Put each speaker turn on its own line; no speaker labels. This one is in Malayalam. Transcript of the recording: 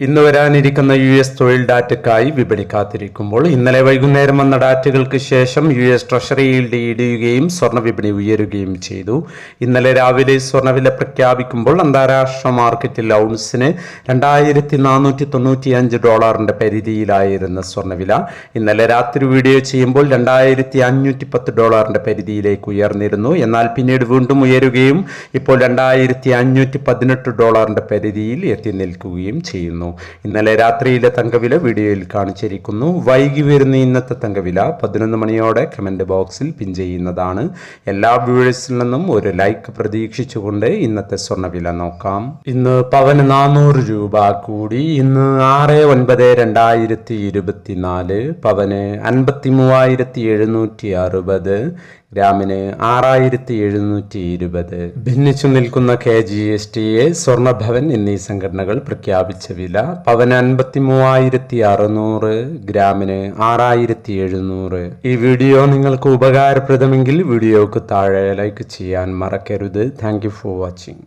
ഇന്ന് വരാനിരിക്കുന്ന യു എസ് തൊഴിൽ ഡാറ്റയ്ക്കായി വിപണി കാത്തിരിക്കുമ്പോൾ ഇന്നലെ വൈകുന്നേരം വന്ന ഡാറ്റകൾക്ക് ശേഷം യു എസ് ട്രഷറി ഈൽഡ് ഇടിയുകയും സ്വർണ വിപണി ഉയരുകയും ചെയ്തു. ഇന്നലെ രാവിലെ സ്വർണവില പ്രഖ്യാപിക്കുമ്പോൾ അന്താരാഷ്ട്ര മാർക്കറ്റിൽ ഔൺസിന് രണ്ടായിരത്തി നാനൂറ്റി തൊണ്ണൂറ്റി അഞ്ച് ഡോളറിന്റെ പരിധിയിലായിരുന്ന സ്വർണവില. ഇന്നലെ രാത്രി വീഡിയോ ചെയ്യുമ്പോൾ രണ്ടായിരത്തി അഞ്ഞൂറ്റി പത്ത് ഡോളറിന്റെ പരിധിയിലേക്ക് ഉയർന്നിരുന്നു. എന്നാൽ പിന്നീട് വീണ്ടും ഉയരുകയും ഇപ്പോൾ രണ്ടായിരത്തി അഞ്ഞൂറ്റി പതിനെട്ട് ഡോളറിന്റെ പരിധിയിൽ എത്തി നിൽക്കുകയും ചെയ്യുന്നു. ഇന്നലെ രാത്രിയിലെ തങ്കവില വീഡിയോയിൽ കാണിച്ചിരിക്കുന്നു. വൈകി വരുന്ന ഇന്നത്തെ തങ്കവില പതിനൊന്ന് മണിയോടെ കമന്റ് ബോക്സിൽ പിൻ ചെയ്യുന്നതാണ്. എല്ലാ വ്യൂവേഴ്സിൽ നിന്നും ഒരു ലൈക്ക് പ്രതീക്ഷിച്ചുകൊണ്ട് ഇന്നത്തെ സ്വർണവില നോക്കാം. ഇന്ന് പവന് നാനൂറ് രൂപ കൂടി. ഇന്ന് ആറ് ഒൻപത് രണ്ടായിരത്തി ഇരുപത്തിനാല്. പവന് അൻപത്തി മൂവായിരത്തി എഴുന്നൂറ്റി അറുപത്. ഗ്രാമിന് ആറായിരത്തി എഴുന്നൂറ്റി ഇരുപത് ഭിന്നിച്ചു നിൽക്കുന്ന K G S T A Swarnabhavan എന്നീ സംഘടനകൾ പ്രഖ്യാപിച്ച വില പവന് അൻപത്തി മൂവായിരത്തി അറുന്നൂറ് ഗ്രാമിന് ആറായിരത്തി എഴുന്നൂറ് ഈ വീഡിയോ നിങ്ങൾക്ക് ഉപകാരപ്രദമെങ്കിൽ വീഡിയോക്ക് താഴെ ലൈക്ക് ചെയ്യാൻ മറക്കരുത്. Thank for watching.